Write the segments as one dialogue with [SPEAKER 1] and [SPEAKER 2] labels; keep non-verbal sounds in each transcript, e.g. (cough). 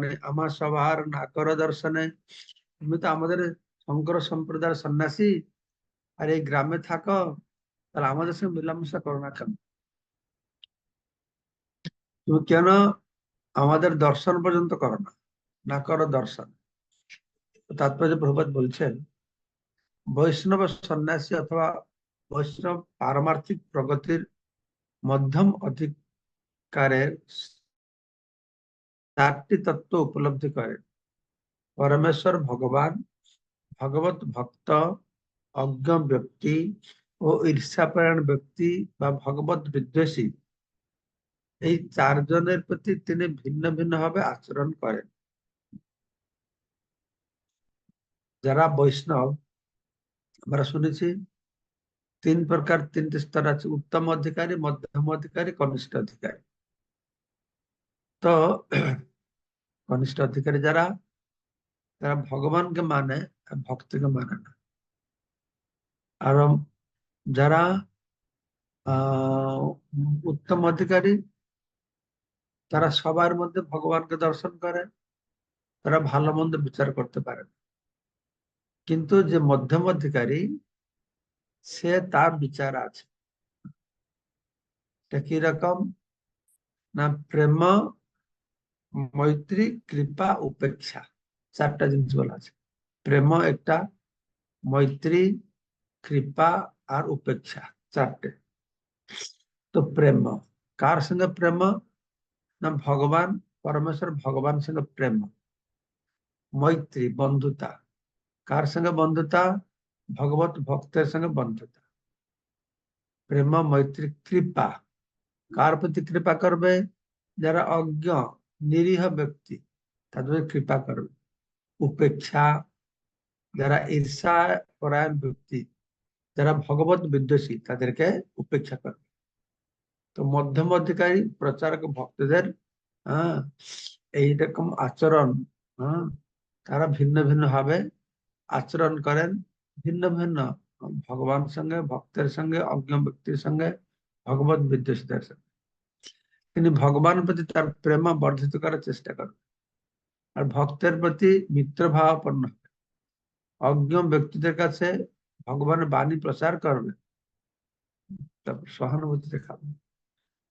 [SPEAKER 1] কর্মণে আমার সবার না কর দর্শনে তুমি তো আমাদের শঙ্কর সম্প্রদায়ের সন্ন্যাসী আর এই গ্রামে থাকো, তাহলে আমাদের সঙ্গে মিলামেশা করো না কেন? তুমি কেন আমাদের দর্শন পর্যন্ত করো না? না করো দর্শন। তাৎপর্য প্রভাত বলছেন, বৈষ্ণব সন্ন্যাসী অথবা বৈষ্ণব পারমার্থিক প্রগতির মধ্যম অধিকারের চারটি তত্ত্ব উপলব্ধি করেন পরমেশ্বর ভগবান, ভগবত ভক্ত অজ্ঞ ব্যক্তি ও ঈর্ষাপরায়ণ ব্যক্তি বা ভগবত বিদ্বেষী। এই চারজনের প্রতি তিনি ভিন্ন ভিন্ন ভাবে আচরণ করেন। যারা বৈষ্ণব, আমরা শুনেছি, তিন প্রকার তিনটি স্তর আছে, উত্তম অধিকারী, মধ্যম অধিকারী, কনিষ্ঠ অধিকারী। তো কনিষ্ঠ অধিকারী যারা, তারা ভগবানকে মানে ভক্তকে মানে না। আর যারা উত্তম অধিকারী, তারা সবার মধ্যে ভগবানকে দর্শন করে, তারা ভালো মন্দ বিচার করতে পারে কিন্তু যে মধ্যম অধিকারী, সে তার বিচার আছে। কি রকম? না প্রেম মৈত্রী, কৃপা, উপেক্ষা। চারটা জিনিস বলা আছে। প্রেম একটা, মৈত্রী, কৃপা আর উপেক্ষা। চারটে। তো প্রেম। কার সঙ্গে প্রেম? না ভগবান, পরমেশ্বর ভগবান সঙ্গে প্রেম। মৈত্রী, বন্ধুতা। কার সঙ্গে বন্ধুতা? ভগবত ভক্তের সঙ্গে বন্ধুতা। প্রেম, মৈত্রী, কৃপা। কার প্রতি কৃপা করবে? যারা অজ্ঞ। নিরীহ ব্যক্তি, তাদের কৃপা করবে উপেক্ষা, যারা ঈর্ষা পরায়ণ ব্যক্তি, যারা ভগবত বিদ্বেষী, তাদেরকে উপেক্ষা করবে তো মধ্যম অধিকারী প্রচারক ভক্তদের হ্যাঁ এইরকম আচরণ হ্যাঁ তারা ভিন্ন ভিন্ন ভাবে আচরণ করেন, ভিন্ন ভিন্ন ভগবান সঙ্গে, ভক্তের সঙ্গে, অজ্ঞ ব্যক্তির সঙ্গে, ভগবত বিদ্বেষীদের সঙ্গে। তিনি ভগবান প্রতি তার প্রেম বর্ধিত করার চেষ্টা করবেন আর ভক্তের প্রতি মিত্র ভাবাপন্ন হবে। অজ্ঞ ব্যক্তিদের কাছে ভগবানের বাণী প্রচার করবে। তারপর সহানুভূতি দেখাবেন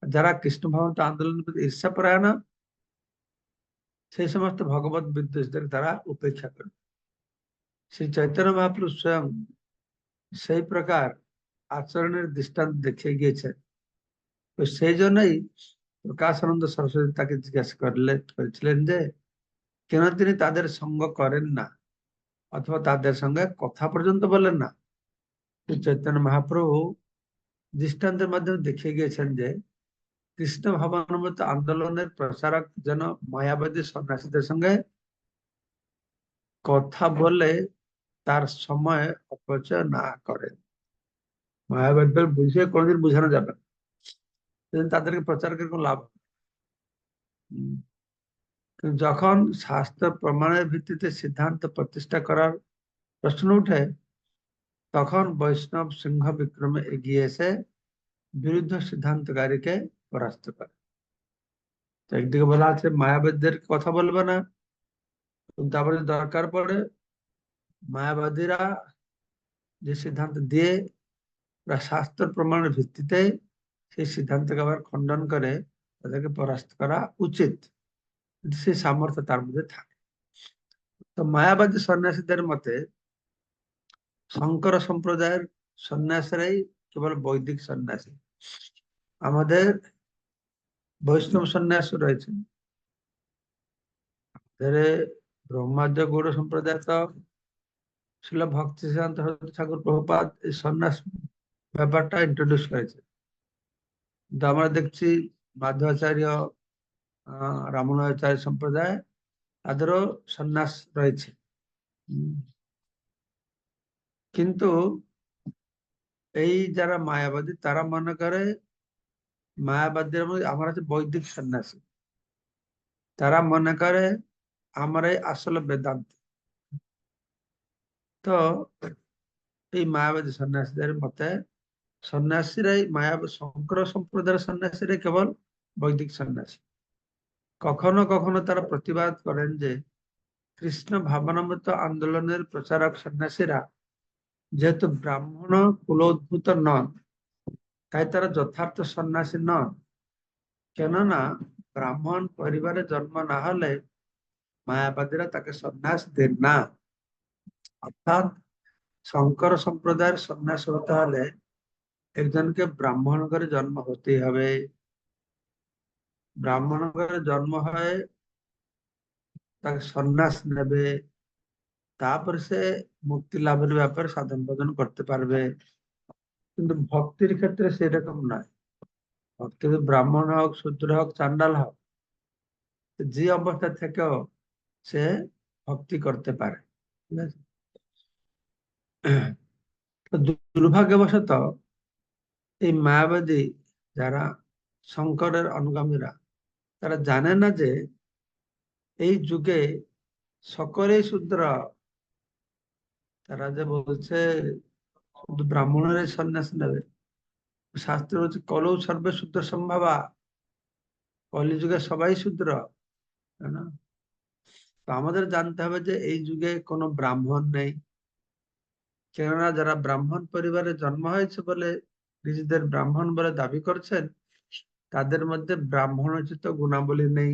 [SPEAKER 1] যারা কৃষ্ণ ভগবন্ত আন্দোলনের প্রতি ঈর্ষা পরায় না, সেই সমস্ত ভগবত বিদ্বেষদের তারা উপেক্ষা করবে। শ্রী চৈতন্য মহাপুরুষ স্বয়ং সেই প্রকার আচরণের দৃষ্টান্ত দেখিয়ে গিয়েছেন। তো সেই জন্যই প্রকাশানন্দ সরস্বতী তাকে জিজ্ঞাসা করলে, করেছিলেন যে, কেন তিনি তাদের সঙ্গ করেন না? অথবা তাদের সঙ্গে কথা পর্যন্ত বলেন না? চৈতন্য মহাপ্রভু দৃষ্টান্তের মাধ্যমে দেখিয়ে গিয়েছেন যে, কৃষ্ণ ভাবানুমত আন্দোলনের প্রচারক যেন মায়াবাদী সন্ন্যাসীদের সঙ্গে কথা বলে তার সময় অপচয় না করেন। মায়াবাদ বুঝিয়ে কোনোদিন বোঝানো যাবে না। তাদেরকে প্রচার করে কোনো লাভ যখন শাস্ত্র প্রমাণের ভিত্তিতে সিদ্ধান্ত প্রতিষ্ঠা করার প্রশ্ন উঠে, তখন বৈষ্ণব সিংহ বিক্রমে এগিয়ে এসে বিরুদ্ধ সিদ্ধান্তকারীকে পরাস্ত করে। তো একদিকে বলা আছে, মায়াবাদীদের কথা বলবে না। তারপরে দরকার পড়ে, মায়াবাদীরা যে সিদ্ধান্ত দিয়ে শাস্ত্র প্রমাণের ভিত্তিতে সেই সিদ্ধান্তকে আবার খণ্ডন করে তাদেরকে পরাস্ত করা উচিত। সেই সামর্থ্য তার মধ্যে থাকে। তো মায়াবাদী সন্ন্যাসীদের মতে শঙ্কর সম্প্রদায়ের সন্ন্যাসীরাই কেবল বৈদিক সন্ন্যাসী। আমাদের বৈষ্ণব সন্ন্যাস রয়েছে। ব্রহ্মাদ্য গৌড় সম্প্রদায় তো ছিল ভক্তি সিদ্ধান্ত ঠাকুর প্রভুপাত এই সন্ন্যাস ব্যাপারটা ইন্ট্রোডিউস করেছে। কিন্তু আমরা দেখছি মাধ্যাচার্য রামানুজাচার্য সম্প্রদায় তাদেরও সন্ন্যাস রয়েছে। কিন্তু এই যারা মায়াবাদী তারা মনে করে মায়াবাদীর আমার হচ্ছে বৈদিক সন্ন্যাসী। তারা মনে করে আমরাই আসলে বেদান্ত। তো এই মায়াবাদী সন্ন্যাসীদের মতে সন্ন্যাসীরাই মায়া, শঙ্কর সম্প্রদায়ের সন্ন্যাসীরাই কেবল বৈদিক সন্ন্যাসী। কখনো কখনো তারা প্রতিবাদ করেন যে কৃষ্ণ ভাবনামৃত আন্দোলনের প্রচারক সন্ন্যাসীরা যেহেতু ব্রাহ্মণ কুলোদ্ভূত নন, তাই তারা যথার্থ সন্ন্যাসী নন। কেননা ব্রাহ্মণ পরিবারে জন্ম না হলে মায়াবাদীরা তাকে সন্ন্যাস দেন না। অর্থাৎ শঙ্কর সম্প্রদায়ের সন্ন্যাস হতে হলে একজনকে ব্রাহ্মণ করে জন্ম হতেই হবে। ব্রাহ্মণ করে জন্ম হয়, তাকে সন্ন্যাস নেবে, তারপরে সে মুক্তি লাভের ব্যাপারে সাধন ভজন করতে পারবে। কিন্তু ভক্তির ক্ষেত্রে সেরকম নয়। ভক্তি ব্রাহ্মণ হোক, শূদ্র হোক, চান্ডাল হোক, যে অবস্থা থেকেও সে ভক্তি করতে পারে। ঠিক আছে? দুর্ভাগ্যবশত এই মায়াবাদী যারা শঙ্করের অনুগামীরা, তারা জানে না যে এই যুগে সকলেই শুদ্র। তারা যে বলছে ব্রাহ্মণের সন্ন্যাস নেবে। শাস্ত্র হচ্ছে কলৌ সর্বে শুদ্ধ সম্ভাবা। কলিযুগে সবাই শুদ্র তো আমাদের জানতে হবে যে এই যুগে কোনো ব্রাহ্মণ নেই। কেননা যারা ব্রাহ্মণ পরিবারে জন্ম হয়েছে বলে নিজেদের ব্রাহ্মণ বলে দাবি করছেন, তাদের মধ্যে ব্রাহ্মণোচিত গুণাবলী নেই।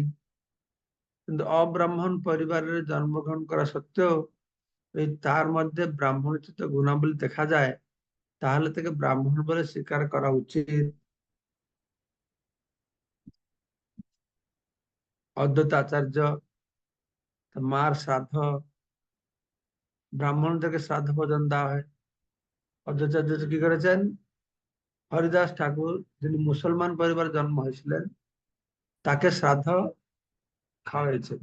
[SPEAKER 1] কিন্তু অব্রাহ্মণ পরিবারের জন্মগ্রহণ করা সত্ত্বেও এই তার মধ্যে ব্রাহ্মণোচিত গুণাবলী দেখা যায়, তাহলে তাকে ব্রাহ্মণ বলে স্বীকার করা উচিত। অদ্বৈত আচার্য মার শ্রাদ্ধ ব্রাহ্মণদেরকে শ্রাদ্ধ ভোজন দেওয়া হয়। অদ্বৈতাচার্য কি করেছেন? হরিদাস ঠাকুর যিনি মুসলমান পরিবার জন্ম হয়েছিলেন, তাকে শ্রাদ্ধ খাওয়াইছেন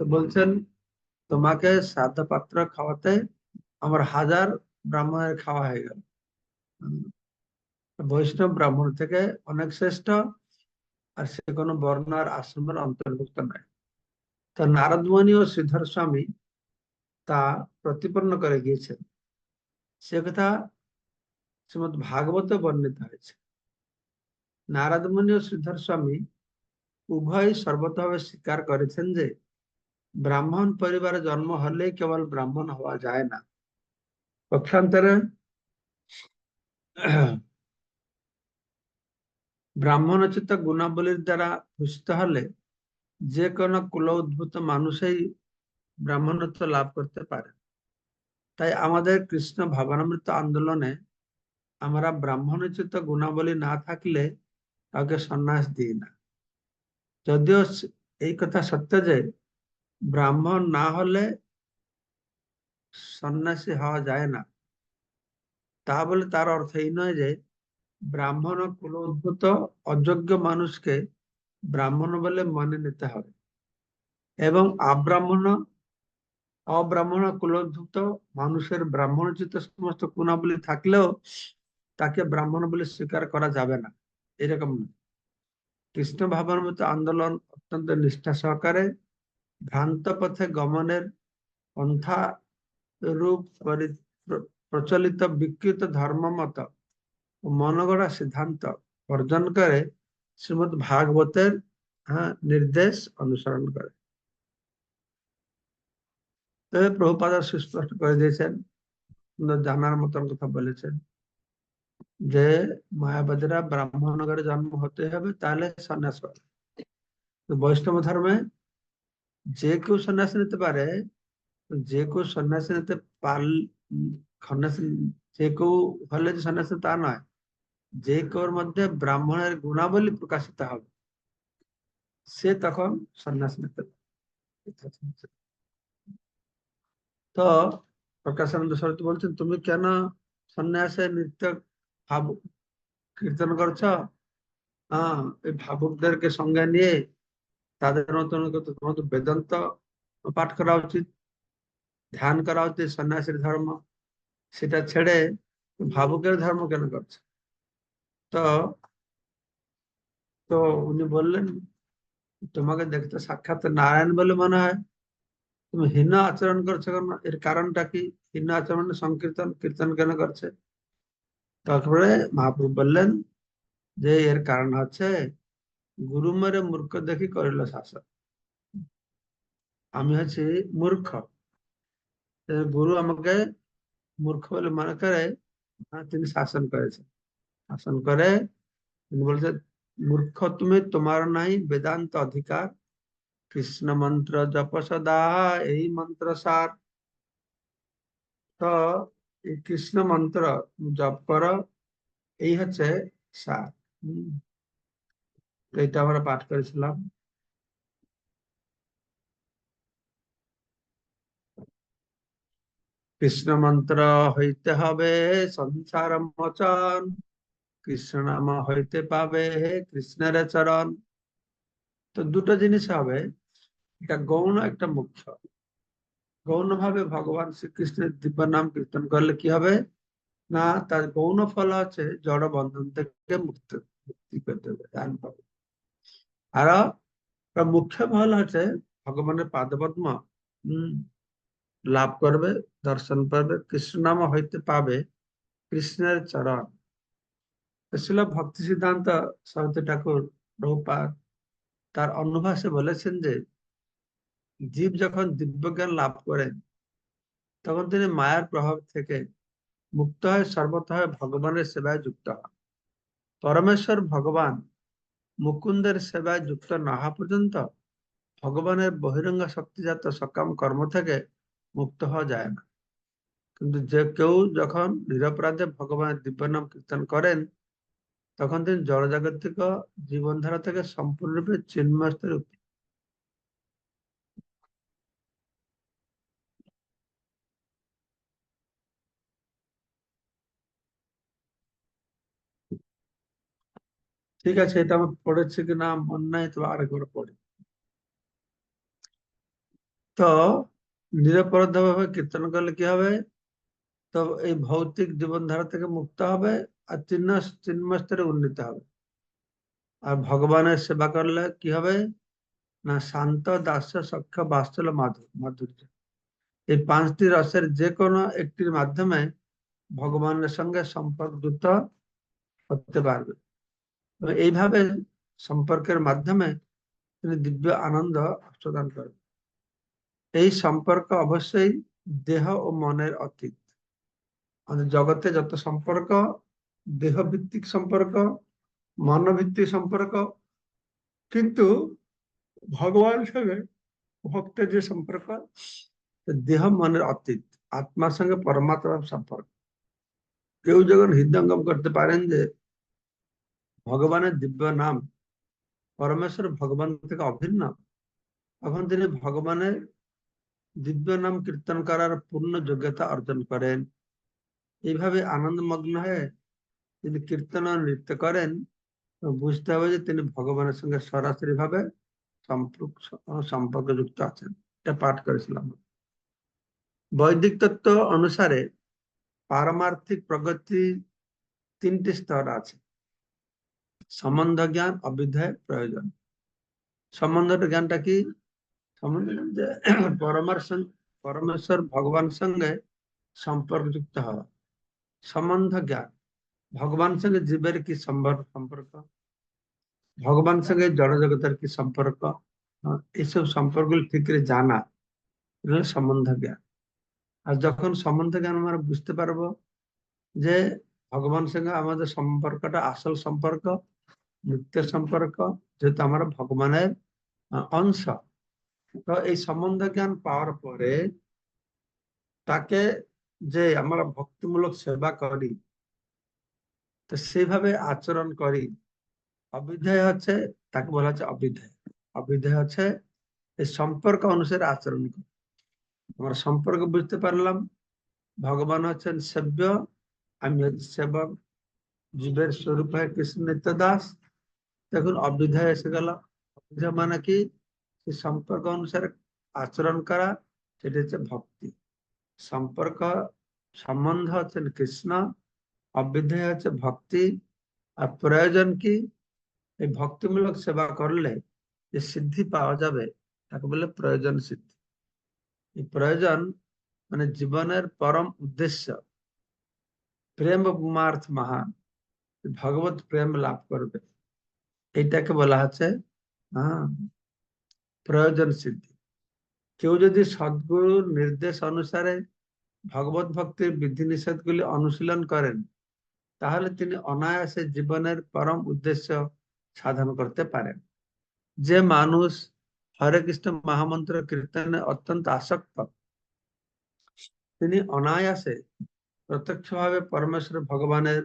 [SPEAKER 1] তো বলছেন, তোমাকে শ্রাদ্ধ পাত্র খাওয়াতে আমার হাজার ব্রাহ্মণের খাওয়া হয়ে গেল। বৈষ্ণব ব্রাহ্মণ থেকে অনেক শ্রেষ্ঠ, আর সে কোনো বর্ণ আর আশ্রমের অন্তর্ভুক্ত নয় তা নারদমণি ও শ্রীধর স্বামী তা প্রতিপন্ন করে গিয়েছেন। সে কথা শ্রীমদ ভাগবত বর্ণিত হয়েছে। নারদমণি ও শ্রীধর স্বামী উভয় সর্বতভাবে স্বীকার করেছেন যে, ব্রাহ্মণ পরিবারে জন্ম হলে কেবল ব্রাহ্মণ হওয়া যায় না। পক্ষান্তরে ব্রাহ্মণোচিত গুণাবলীর দ্বারা ভূষিত হলে যে কোনো কুল উদ্ভূত মানুষই ব্রাহ্মণত্ব লাভ করতে পারে। তাই আমাদের কৃষ্ণ ভাবনামৃত আন্দোলনে আমরা ব্রাহ্মণোচিত গুণাবলী না থাকলে কাউকে সন্ন্যাস দিই না। যদিও এই কথা সত্য যে ব্রাহ্মণ না হলে সন্ন্যাসী হওয়া যায় না। তা বলে তার অর্থ এই নয় যে ব্রাহ্মণ কুল উদ্ভূত অযোগ্য মানুষকে ব্রাহ্মণ বলে মনে নিতে হবে এবং আব্রাহ্মণ, অব্রাহ্মণ কুলোদ্ভুত মানুষের ব্রাহ্মণোচিত সমস্ত গুণাবলী থাকলেও তাকে ব্রাহ্মণ বলে স্বীকার করা যাবে না। এরকম কৃষ্ণ ভাবের মতো আন্দোলন অত্যন্ত নিষ্ঠা সহকারে ভ্রান্ত পথে গমনের পন্থা রূপ প্রচলিত বিকৃত ধর্ম মত মনগড়া সিদ্ধান্ত অর্জন করে শ্রীমদ ভাগবতের হ্যাঁ নির্দেশ অনুসরণ করে। তবে প্রভুপাদা সুস্পষ্ট করে দিয়েছেন জানার মতন কথা বলেছেন। যে মায়াবাদীরা ব্রাহ্মণগরে জন্ম হতে হবে, তাহলে সন্ন্যাস বৈষ্ণব ধর্মে যে কেউ সন্ন্যাস নিতে পারে, যে কেউ সন্ন্যাস নিতে পার যে কেউ হলে যে সন্ন্যাস তা নয়, যে কেউর মধ্যে ব্রাহ্মণের গুণাবলী প্রকাশিত হবে, সে তখন সন্ন্যাস নিতে তো প্রকাশানন্দ সরস্বতী বলছেন, তুমি কেন সন্ন্যাসে নৃত্য ভাব কীর্তন করছ? এই ভাবুকদেরকে সঙ্গে নিয়ে তাদের তোমার বেদান্ত পাঠ করা উচিত, ধ্যান করা উচিত, সন্ন্যাসীর ধর্ম। সেটা ছেড়ে ভাবুকের ধর্ম কেন করছে? তো তো উনি বললেন, তোমাকে দেখতে সাক্ষাৎ নারায়ণ বলে মনে হয়। তুমি হীন আচরণ করছ কেন? এর কারণটা কি? হীন আচরণ সংকীর্তন, কীর্তন কেন করছে? তারপরে মহাপ্রভু বললেন যে, এর কারণ হচ্ছে গুরু মেরে মূর্খ দেখি করিল শাসন। আমি হচ্ছি মূর্খ। গুরু আমাকে মূর্খ বলে মনে করে তিনি শাসন করেছেন। শাসন করে তিনি বলছে, মূর্খ তুমি, তোমার নাই বেদান্ত অধিকার। কৃষ্ণ মন্ত্র জপ সদা, এই মন্ত্র সার। তো কৃষ্ণ মন্ত্র জপ করো। এই হচ্ছে সার। এটা আমরা পাঠ করেছিলাম। কৃষ্ণ মন্ত্র হইতে হবে সংসার মোচন। কৃষ্ণ নাম হইতে পাবে হে কৃষ্ণের চরণ। তো দুটো জিনিস হবে। এটা গৌণ, একটা মুখ্য গৌণ ভাবে ভগবান শ্রীকৃষ্ণের দিব্য নাম কীর্তন করলে কি হবে? না, তার গৌণ ফল হচ্ছে জড় বন্ধন থেকে মুক্ত, মুক্তি পেতে হবে আর মুখ্য ফল হচ্ছে ভগবানের পাদপদ্ম লাভ করবে, দর্শন পাবে কৃষ্ণ নাম হইতে পাবে কৃষ্ণের চরণ। ছিল ভক্তি সিদ্ধান্ত সরস্বতী ঠাকুর রৌপাত তার অনুভাসে বলেছেন যে জীব যখন দিব্যজ্ঞান লাভ করেন তখন তিনি মায়ার প্রভাব থেকে মুক্ত হয়ে সর্বত ভগবানের সেবায় যুক্ত হন। পরমেশ্বর ভগবান মুকুন্দের সেবায় যুক্ত না হওয়া পর্যন্ত ভগবানের বহিরঙ্গ শক্তিজাত সকাম কর্ম থেকে মুক্ত হওয়া যায় না। কিন্তু যে কেউ যখন নিরপরাধে ভগবানের দিব্য নাম কীর্তন করেন, তখন তিনি জড়জাগতিক জীবনধারা থেকে সম্পূর্ণরূপে চিন্ময় স্তরে ঠিক আছে, এটা আমার পড়েছে কিনা মন নাই তো আরেকবার পড়ে। তো নিরপরাধ ভাবে কীর্তন করলে কি হবে? তো এই ভৌতিক জীবনধারা থেকে মুক্ত হবে, আর চিহ্ন চিন্ময় স্তরে উন্নীত হবে। আর ভগবানের সেবা করলে কি হবে? না, শান্ত দাস্য সক্ষ বাস্তল মাধুর মাধুর্য। এই পাঁচটি রসের যে কোনো একটির মাধ্যমে ভগবানের সঙ্গে সম্পর্ক যুক্ত করতে পারবে। এইভাবে সম্পর্কের মাধ্যমে তিনি দিব্য আনন্দ প্রদান করেন। এই সম্পর্ক অবশ্যই দেহ ও মনের অতীত। আমাদের জগতে যত সম্পর্ক দেহ ভিত্তিক সম্পর্ক, মনোভিত্তিক সম্পর্ক, কিন্তু ভগবান সঙ্গে ভক্তের যে সম্পর্ক দেহ, মনের অতীত, আত্মার সঙ্গে পরমাত্মার সম্পর্ক। কেউ যখন হৃদয়ঙ্গম করতে পারেন যে ভগবানের দিব্য নাম, পরমেশ্বর ভগবান থেকে অভিন্ন। তখন তিনি ভগবানের দিব্য নাম কীর্তন করার পূর্ণ যোগ্যতা অর্জন করেন। এইভাবে আনন্দমগ্ন হয়ে তিনি কীর্তন নৃত্য করেন। বুঝতে হবে যে তিনি ভগবানের সঙ্গে সরাসরি ভাবে সম্পর্ক যুক্ত আছেন। এটা পাঠ করেছিলাম। বৈদিক তত্ত্ব অনুসারে পারমার্থিক প্রগতি তিনটি স্তর আছে। সম্বন্ধ জ্ঞান অবিধায় প্রয়োজন সম্বন্ধ জ্ঞানটা কি সম্বন্ধ যে পরমেশ্বর ভগবান সঙ্গে সম্পর্ক যুক্ত হওয়া সম্বন্ধ জ্ঞান ভগবান সঙ্গে জীবের কি সম্পর্ক ভগবান সঙ্গে জড় জগতের কি সম্পর্ক এইসব সম্পর্কগুলো ঠিক করে জানা সম্বন্ধ জ্ঞান আর যখন সম্বন্ধ জ্ঞান আমরা বুঝতে পারবো যে ভগবান সঙ্গে আমাদের সম্পর্কটা আসল সম্পর্ক নিত্য সম্পর্ক যেহেতু আমরা ভগবানের অংশ তো এই সম্বন্ধ জ্ঞান পাওয়ার পরে তাকে যে আমরা ভক্তিমূলক সেবা করি তো সেইভাবে আচরণ করি অবিধায় হচ্ছে তাকে বলা হচ্ছে অবিধায় অবিধায় হচ্ছে এই সম্পর্ক অনুসারে আচরণ করি আমরা সম্পর্ক বুঝতে পারলাম ভগবান হচ্ছেন সেব্য আমি হচ্ছি সেবক জীবের স্বরূপ হয় কৃষ্ণ নিত্য দাস দেখুন অবিধায় এসে গেল। অবিধা মানে কি? সম্পর্ক অনুসারে আচরণ করা, সেটা হচ্ছে ভক্তি। সম্পর্ক, সম্বন্ধ হচ্ছেন কৃষ্ণ অবিধায় হচ্ছে ভক্তি। আর প্রয়োজন কি? এই ভক্তিমূলক সেবা করলে যে সিদ্ধি পাওয়া যাবে, তাকে বলে প্রয়োজন সিদ্ধি। এই প্রয়োজন মানে জীবনের পরম উদ্দেশ্য। প্রেম মার্থ মহান। ভগবত প্রেম লাভ করবে। এইটাকে বলা হচ্ছে প্রয়োজন সিদ্ধি। কেউ যদি সদ্গুরুর নির্দেশ অনুসারে ভগবত ভক্তির বিধিনিষেধগুলি অনুশীলন করেন, তাহলে তিনি অনায়াসে জীবনের পরম উদ্দেশ্য সাধন করতে পারেন। যে মানুষ হরে কৃষ্ণ মহামন্ত্র কীর্তনে অত্যন্ত আসক্ত, তিনি অনায়াসে প্রত্যক্ষভাবে পরমেশ্বর ভগবানের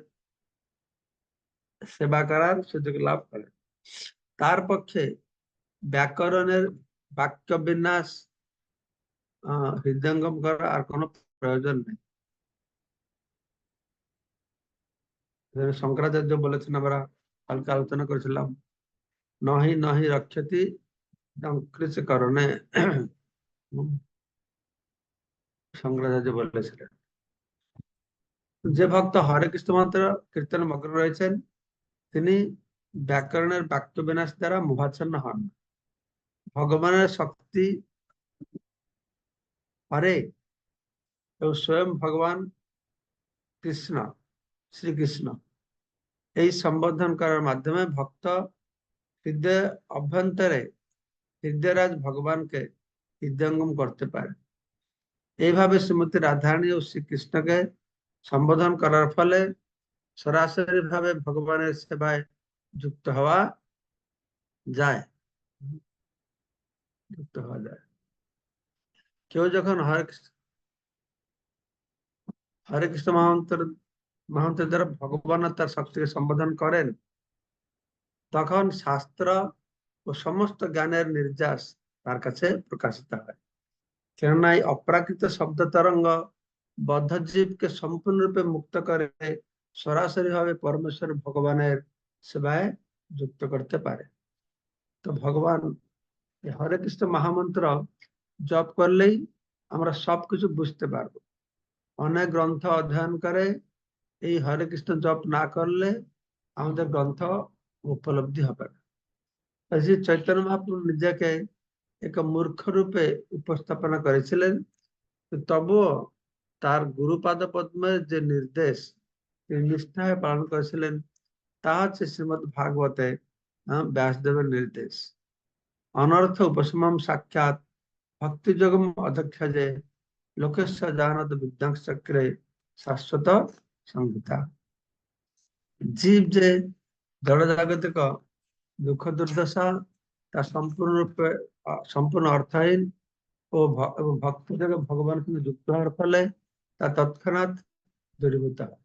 [SPEAKER 1] সেবা করার সুযোগ লাভ করেন। তার পক্ষে ব্যাকরণের বাক্য বিন্যাস হৃদয়ঙ্গম করা আর কোনো প্রয়োজন নেই। শঙ্করাচার্য বলেছেন, আমরা কালকে আলোচনা করেছিলাম, নহি নহি রক্ষতি কৃষ করণে শঙ্করাচার্য বলেছিলেন। যে ভক্ত হরে কৃষ্ণ মাত্র কীর্তন মগ্ন রয়েছেন, তিনি ব্যাকরণের বাক্য বিনাশ দ্বারা মোহাচ্ছন্ন হন। ভগবানের শক্তি হরে এবং স্বয়ং ভগবান কৃষ্ণ, শ্রীকৃষ্ণ। এই সম্বোধন করার মাধ্যমে ভক্ত হৃদয় অভ্যন্তরে হৃদয়রাজ ভগবানকে হৃদয়ঙ্গম করতে পারে। এইভাবে শ্রীমতী রাধারানী ও শ্রীকৃষ্ণকে সম্বোধন করার ফলে সরাসরি ভাবে ভগবানের সেবায় যুক্ত হওয়া যায়। যুক্ত হওয়া যায়। কেউ যখন হরে হরে কৃষ্ণ মহান্তর মহান্তের দ্বারা ভগবান তার শক্তিকে সম্বোধন করেন, তখন শাস্ত্র ও সমস্ত জ্ঞানের নির্যাস তার কাছে প্রকাশিত হয়। কেননা এই অপ্রাকৃত শব্দ তরঙ্গ বদ্ধজীবকে সম্পূর্ণরূপে মুক্ত করে সরাসরি ভাবে পরমেশ্বর ভগবানের সেবায় যুক্ত করতে পারে। তো ভগবান হরে কৃষ্ণ মহামন্ত্র জপ করলেই আমরা সবকিছু বুঝতে পারব। অনেক গ্রন্থ অধ্যয়ন করে এই হরে কৃষ্ণ জপ না করলে আমাদের গ্রন্থ উপলব্ধি হবে না। শ্রী চৈতন্য মহাপ্রভু নিজেকে এক মূর্খ রূপে উপস্থাপনা করেছিলেন। তবুও তার গুরুপাদ পদ্মের যে নির্দেশ তিনি নিষ্ঠায় পালন করেছিলেন তা হচ্ছে শ্রীমদ ভাগবতে ব্যাসদেবের নির্দেশ। অনর্থ উপশম সাক্ষাৎ ভক্তিযোগম অধ্যক্ষ যে লোকেশ্বর জাহানত বিধ্বংস চক্রে শাশ্বত সংহিতা। জীব যে জড়জাগতিক দুঃখ দুর্দশা, তা সম্পূর্ণরূপে সম্পূর্ণ অর্থহীন ও ভক্ত থেকে ভগবান যুক্ত হওয়ার ফলে তা তৎক্ষণাৎ দূরীভূত। হয়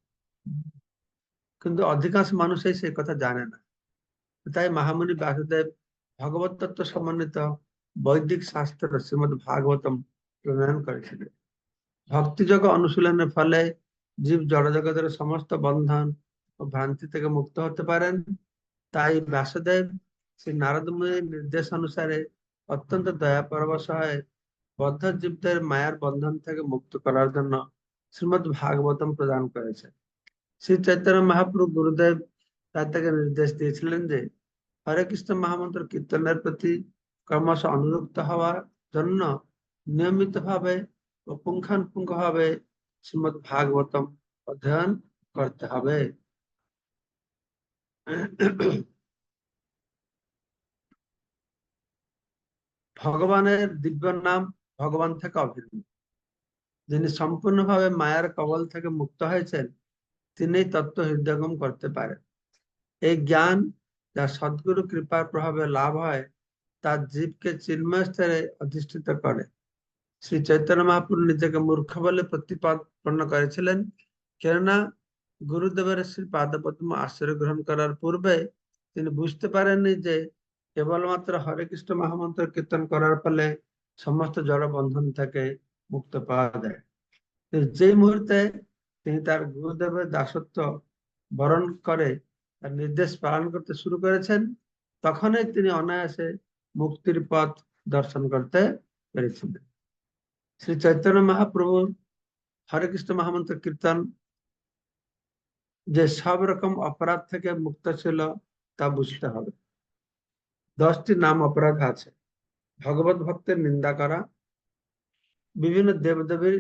[SPEAKER 1] কিন্তু অধিকাংশ মানুষই সেই কথা জানে না। তাই মহামুনি বাসুদেব ভগবত তত্ত্ব সমন্বিত বৈদিক শাস্ত্র শ্রীমদ ভাগবতম প্রণয়ন করেছিলেন। ভক্তিযোগ অনুশীলনের ফলে জীব জড়জগতের সমস্ত বন্ধন ও ভ্রান্তি থেকে মুক্ত হতে পারেন। তাই ব্যাসদেব শ্রী নারদমুনির নির্দেশ অনুসারে অত্যন্ত দয়া পরবশ হয়ে বদ্ধ জীবদের মায়ার বন্ধন থেকে মুক্ত করার জন্য শ্রীমদ ভাগবতম প্রদান করেছে শ্রী চৈতন্য মহাপ্রভু গুরুদেব তার থেকে নির্দেশ দিয়েছিলেন যে হরে কৃষ্ণ মহামন্ত্র কীর্তনের প্রতি ক্রমশ অনুরক্ত হওয়ার জন্য নিয়মিত ভাবে ও পুঙ্খানুপুঙ্খ ভাবে শ্রীমদ ভাগবতম অধ্যয়ন করতে হবে ভগবানের দিব্য নাম ভগবান থেকে অভিন্ন যিনি সম্পূর্ণভাবে মায়ার কবল থেকে মুক্ত হয়েছেন তিনি তত্ত্ব হৃদয়গম করতে পারেন। এই জ্ঞান যা সদ্গুরু কৃপার প্রভাবে লাভ হয় তার জীবকে চিন্ময় স্তরে অধিষ্ঠিত করে। শ্রী চৈতন্য মহাপুর নিজেকে মূর্খ বলে প্রতিপাদন করেছিলেন। কেননা, গুরুদেবের শ্রী পাদপদ্ম আশ্রয় গ্রহণ করার পূর্বে তিনি বুঝতে পারেননি যে, কেবলমাত্র হরে কৃষ্ণ মহামন্ত্র কীর্তন করার ফলে সমস্ত জড় বন্ধন থেকে মুক্ত পাওয়া যায়। যে মুহূর্তে তিনি তার গুরুদেবের দাসত্ব বরণ করে তার নির্দেশ পালন করতে শুরু করেছেন। তখনই তিনি অনায়াসে মুক্তির পথ দর্শন করতে পেরেছিলেন। শ্রী চৈতন্য মহাপ্রভু, হরে কৃষ্ণ মহামন্ত্র কীর্তন যে সব রকম অপরাধ থেকে মুক্ত ছিল তা বুঝতে হবে। দশটি নাম অপরাধ আছে। ভগবত ভক্তের নিন্দা করা, বিভিন্ন দেবদেবীর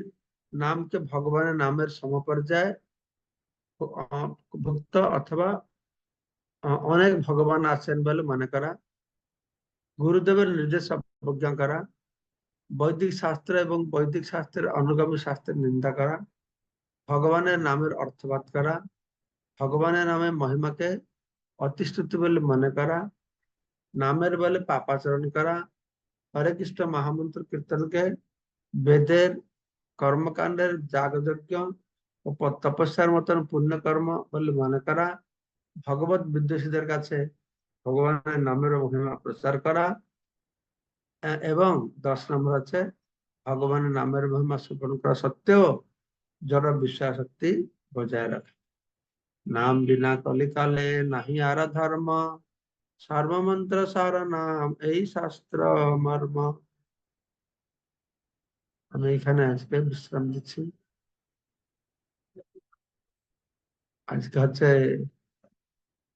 [SPEAKER 1] নামকে ভগবানের নামের সমপর্যায় ভক্ত অথবা অনেক ভগবান আছেন বলে মনে করা। গুরুদেবের নির্দেশ অবজ্ঞা করা। বৈদিক শাস্ত্র এবং বৈদিক শাস্ত্রের অনুগামী শাস্ত্রের নিন্দা করা। ভগবানের নামের অর্থবাদ করা। ভগবানের নামে মহিমাকে অতিস্তুতি বলে মনে করা। নামের বলে পাপাচরণ করা। হরে কৃষ্ণ মহামন্ত্র কীর্তনকে বেদের কর্মকাণ্ডের যাগযজ্ঞ ও তপস্যার মতন পুণ্যকর্ম বলে মনে করা, ভগবত বিদ্বেষীদের কাছে ভগবানের নামের মহিমা প্রচার করা এবং দশ নম্বর আছে ভগবানের নামের মহিমা শ্রবণ করা সত্ত্বেও জড় বিশ্বাসক্তি বজায় রাখা। নাম বিনা কলিকালে নাহি আর ধর্ম, সর্বমন্ত্র সার নাম, এই শাস্ত্র মর্ম আমি এখানে আজকে বিশ্রাম দিচ্ছি। আজকে হচ্ছে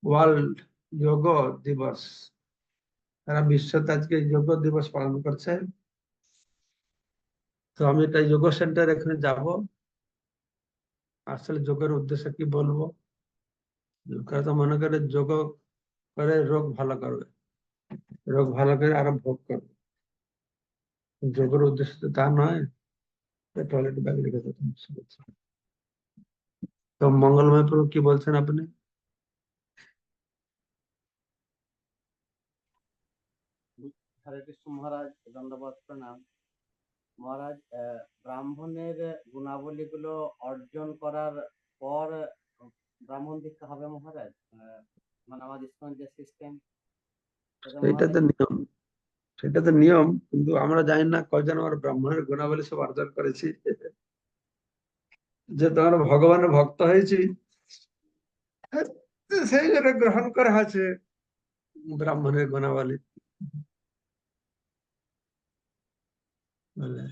[SPEAKER 1] ওয়ার্ল্ড যোগ দিবস। সারা বিশ্বতে আজকে যোগ দিবস পালন করছে। তো আমি একটা যোগ সেন্টার এখানে যাব। আসলে যোগের উদ্দেশ্য কি বলব? লোকেরা তো মনে করে যোগ করে রোগ ভালো করবে। রোগ ভালো করে আরও ভোগ করবে। যোগের উদ্দেশ্য তো তা নয় টয়লেট ব্যাগ রেখে। তো মঙ্গলময় প্রভু কি বলছেন আপনি?
[SPEAKER 2] হরে কৃষ্ণ মহারাজ দণ্ডবাদ প্রণাম। মহারাজ ব্রাহ্মণের গুণাবলীগুলো অর্জন করার পর ব্রাহ্মণ দীক্ষা হবে মহারাজ? আহ, মানে আমাদের যে সিস্টেম
[SPEAKER 1] সেটা তো নিয়ম। সেটা তো নিয়ম কিন্তু আমরা জানি না কয়জন আমার ব্রাহ্মণের গুণাবলী সব অর্জন করেছি। যে তোমার ভগবানের ভক্ত হয়েছি সেই জন্য গ্রহণ করা আছে ব্রাহ্মণের গুণাবলী। বলে।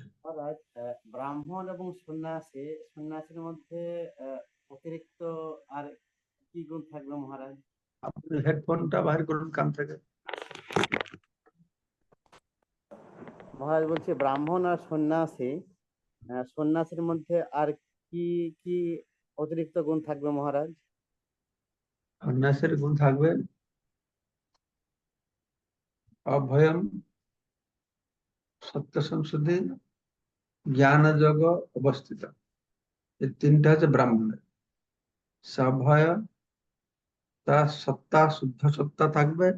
[SPEAKER 2] ব্রাহ্মণ এবং সন্ন্যাসী সন্ন্যাসীর মধ্যে অতিরিক্ত আর কি গুণ থাকবে মহারাজ?
[SPEAKER 1] আপনি হেডফোনটা বাহির করুন কান থেকে।
[SPEAKER 2] মহারাজ বলছি, ব্রাহ্মণ আর সন্ন্যাসী সন্ন্যাসীর মধ্যে আর কি কি অতিরিক্ত গুণ থাকবে মহারাজ?
[SPEAKER 1] সন্ন্যাসের গুণ থাকবে? অভয়ম সত্য সংশুদ্ধি জ্ঞান যোগ অবস্থিত। এই তিনটা হচ্ছে ব্রাহ্মণের। সভয় তার সত্তা, শুদ্ধ সত্তা থাকবে,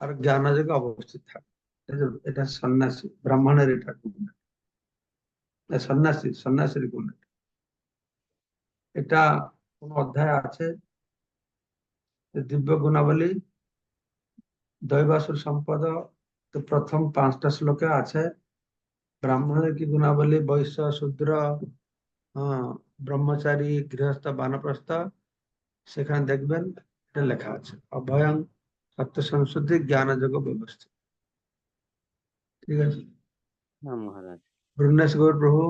[SPEAKER 1] আর জ্ঞান যোগে অবস্থিত থাকবে। এটা সন্ন্যাসী, ব্রাহ্মণের এটা গুণ সন্ন্যাসী, সন্ন্যাসীর গুণ এটা। কোন অধ্যায় আছে? দিব্য গুণাবলী, দৈবাসুর সম্পদ, তো প্রথম পাঁচটা শ্লোকে আছে, ব্রাহ্মণের কি গুণাবলী, বৈশ্য, শূদ্র ব্রহ্মচারী, গৃহস্থ, বানপ্রস্থ, সেখানে দেখবেন এটা লেখা আছে। অভয়ং সত্য সংশুদ্ধি জ্ঞান যোগ ব্যবস্থা ঠিক আছে?
[SPEAKER 2] হ্যাঁ মহারাজ।
[SPEAKER 1] গৌর প্রভু।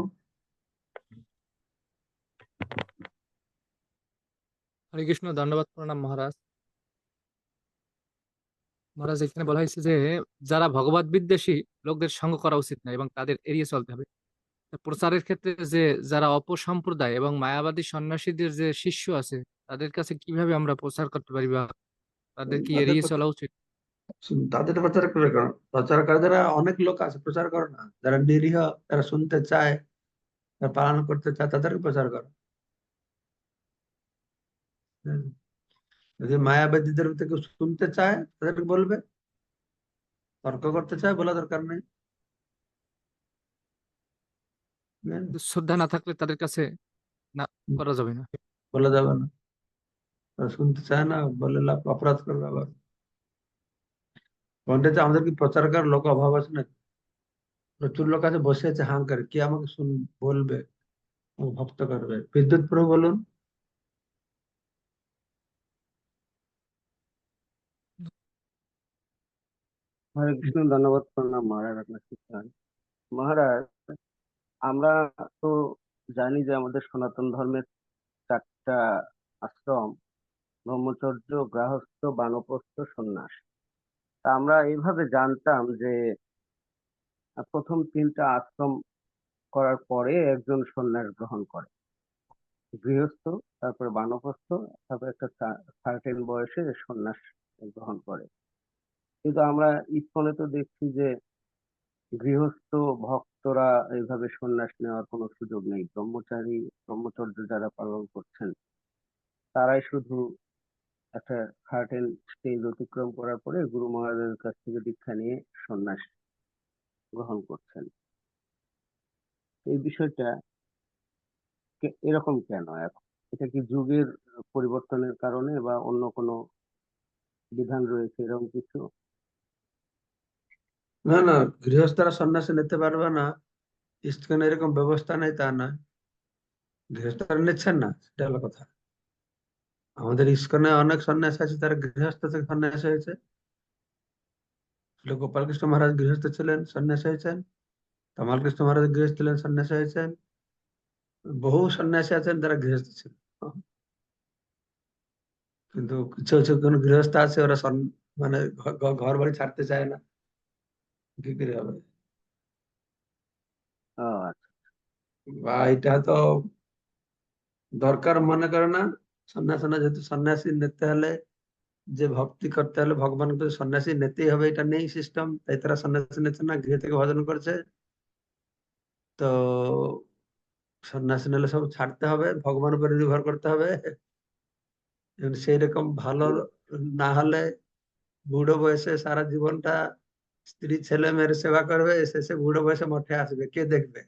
[SPEAKER 3] হরে কৃষ্ণ দণ্ডবাদ প্রণাম মহারাজ। মহারাজ এখানে বলা হয়েছে যে যারা ভগবত বিদ্বেষী লোকদের সঙ্গ করা উচিত না এবং তাদের এড়িয়ে চলতে হবে। প্রচারের ক্ষেত্রে যে যারা অপসম্প্রদায় এবং মায়াবাদী সন্ন্যাসীদের যে শিষ্য আছে তাদের কাছে কীভাবে আমরা প্রচার করতে পারি বা তাদের কি এড়িয়ে চলা উচিত?
[SPEAKER 1] তাদের প্রচার করে কেন প্রচার করে যারা অনেক লোক আছে প্রচার করে না যারা নিরীহ যারা শুনতে চায় যারা পালন করতে চায় তাদেরকে প্রচার করো হুম। যদি মায়াবাদীদের থেকে শুনতে চায় তাদেরকে বলবে তর্ক করতে চায় বলা দরকার নেই হুম,
[SPEAKER 3] কিন্তু শ্রদ্ধা না থাকলে তাদের কাছে না করা যাবে না
[SPEAKER 1] বলা যাবে না তারা শুনতে চায় না বলে লাভ অপরাধ করবে আবার আমাদের কি প্রচার করার লোক অভাব আছে না প্রচুর লোক আছে, বসে আছে, হাঁ করে। কে আমাকে শুন, বলবে? ভক্ত করবে। বিদ্যুৎ প্রভু বলুন।
[SPEAKER 4] হরে কৃষ্ণ, ধন্যবাদ, প্রণাম। মহারাজ, আপনার মহারাজ, আমরা তো জানি যে আমাদের সনাতন ধর্মের চারটা আশ্রম, ব্রহ্মচর্য, গৃহস্থ, বানপ্রস্থ, সন্ন্যাস। তা আমরা এইভাবে জানতাম যে প্রথম তিনটা আশ্রম করার পরে একজন সন্ন্যাস গ্রহণ করে। গৃহস্থ, তারপরে বানপ্রস্থ, তারপরে একটা সার্টেন বয়সে সন্ন্যাস গ্রহণ করে। কিন্তু আমরা ইস্কনে তো দেখছি যে, গৃহস্থ, ভক্তরা এইভাবে সন্ন্যাস নেওয়ার কোনো সুযোগ নেই। ব্রহ্মচারী, ব্রহ্মচর্য যারা পালন করছেন, তারাই শুধু একটা সার্টেন স্টেজ অতিক্রম করার পরে গুরু মহারাজের কাছ থেকে দীক্ষা নিয়ে সন্ন্যাস গ্রহণ করছেন। এই বিষয়টা এরকম কেন এখন? এটা কি যুগের পরিবর্তনের কারণে বা অন্য কোনো বিধান রয়েছে এরকম কিছু?
[SPEAKER 1] না না, গৃহস্থরা সন্ন্যাসী নিতে পারবে না। ইস্কনে এরকম ব্যবস্থা নেই, তা নয়। গৃহস্থরা নিচ্ছেন না, সেটা হলো কথা। আমাদের ইস্কনে অনেক সন্ন্যাসী আছে তারা গৃহস্থ থেকে সন্ন্যাসী হয়েছে। শ্রী গোপালকৃষ্ণ মহারাজ গৃহস্থ ছিলেন সন্ন্যাসী হয়েছেন। তমাল কৃষ্ণ মহারাজ গৃহস্থ ছিলেন সন্ন্যাসী হয়েছেন। বহু সন্ন্যাসী আছেন তারা গৃহস্থ ছিল কিন্তু কিছু কিছু কোন গৃহস্থ আছে ওরা মানে ঘর বাড়ি ছাড়তে চায় না। কি করে হবে?
[SPEAKER 4] আচ্ছা।
[SPEAKER 1] বা এটা তো দরকার মনে করে না। সন্ন্যাস না যেহেতু সন্ন্যাসী নিতে হলে যে ভক্তি করতে হলে ভগবানকে সন্ন্যাসী নিতেই হবে, এটা নেই সিস্টেম তাই তারা সন্ন্যাসী নিচ্ছে না, গৃহ থেকে ভজন করছে। তো সন্ন্যাসী নিলে সব ছাড়তে হবে, ভগবান উপরে নির্ভর করতে হবে। সেই রকম ভালো না হলে বুড়ো বয়সে সারা জীবনটা স্ত্রী, ছেলে, মেয়ের সেবা করবে শেষে বুড়ো বয়সে মঠে আসবে, কে দেখবে?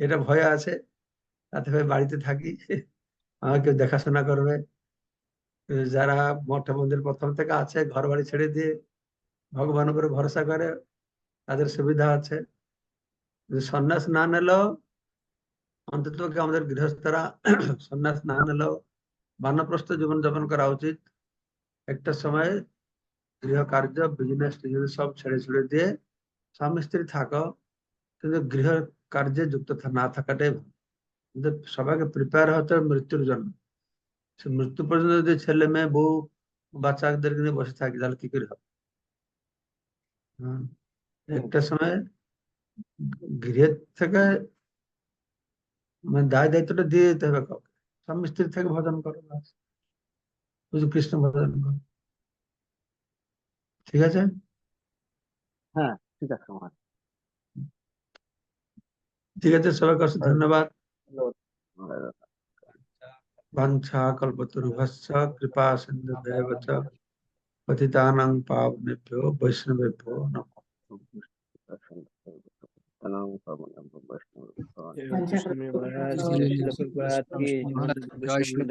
[SPEAKER 1] এটা ভয় আছে, তাতে বাড়িতে থাকি। কেউ দেখাশোনা করবে। যারা মঠ মন্দির প্রথম থেকে আছে ঘর বাড়ি ছেড়ে দিয়ে ভগবান উপরে ভরসা করে, তাদের সুবিধা আছে। সন্ন্যাস না নিলেও অন্তত আমাদের গৃহস্থরা (clears throat) সন্ন্যাস না নিলেও বানপ্রস্থ জীবনযাপন করা উচিত। একটা সময় গৃহ কার্য বিজনেস টিজনেস সব ছেড়ে ছেড়ে দিয়ে স্বামী স্ত্রী থাকো, কিন্তু গৃহ কার্যে যুক্ত না থাকাটাই ভালো। আমাদের সবাইকে প্রিপেয়ার হতে হবে মৃত্যুর জন্য। সে মৃত্যু পর্যন্ত যদি ছেলে মেয়ে বউ বাচ্চাদেরকে নিয়ে বসে থাকি তাহলে কি করে হবে? একটা সময় গৃহের থেকে মানে দায় দায়িত্বটা দিয়ে দিতে হবে কাউকে। স্বামী স্ত্রী থেকে ভজন করো। শুধু কৃষ্ণ ভজন করো। ঠিক আছে?
[SPEAKER 4] হ্যাঁ ঠিক আছে
[SPEAKER 1] ঠিক আছে সবাইকে ধন্যবাদ।
[SPEAKER 3] वंशाकल्पतरुभश्च
[SPEAKER 5] कृपासिन्धुभ्यैव च पतितानां
[SPEAKER 3] वैष्णवेभ्यो नमो। वैष्णव